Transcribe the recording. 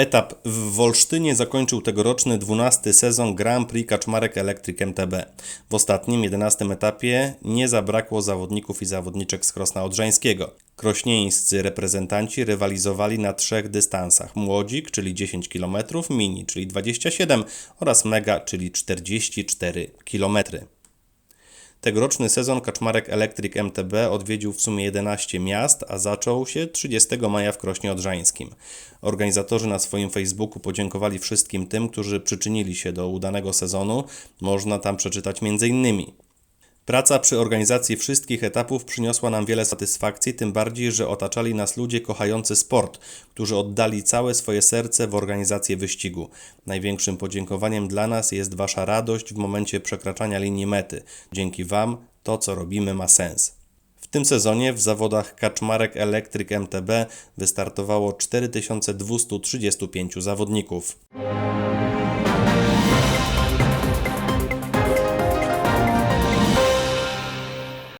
Etap w Wolsztynie zakończył tegoroczny 12 sezon Grand Prix Kaczmarek Electric MTB. W ostatnim, 11 etapie nie zabrakło zawodników i zawodniczek z Krosna Odrzańskiego. Krośnieńscy reprezentanci rywalizowali na trzech dystansach. Młodzik, czyli 10 km, mini, czyli 27 oraz mega, czyli 44 km. Tegoroczny sezon Kaczmarek Electric MTB odwiedził w sumie 11 miast, a zaczął się 30 maja w Krośnie Odrzańskim. Organizatorzy na swoim Facebooku podziękowali wszystkim tym, którzy przyczynili się do udanego sezonu. Można tam przeczytać m.in. Praca przy organizacji wszystkich etapów przyniosła nam wiele satysfakcji, tym bardziej, że otaczali nas ludzie kochający sport, którzy oddali całe swoje serce w organizację wyścigu. Największym podziękowaniem dla nas jest Wasza radość w momencie przekraczania linii mety. Dzięki Wam to, co robimy, ma sens. W tym sezonie w zawodach Kaczmarek Electric MTB wystartowało 4235 zawodników.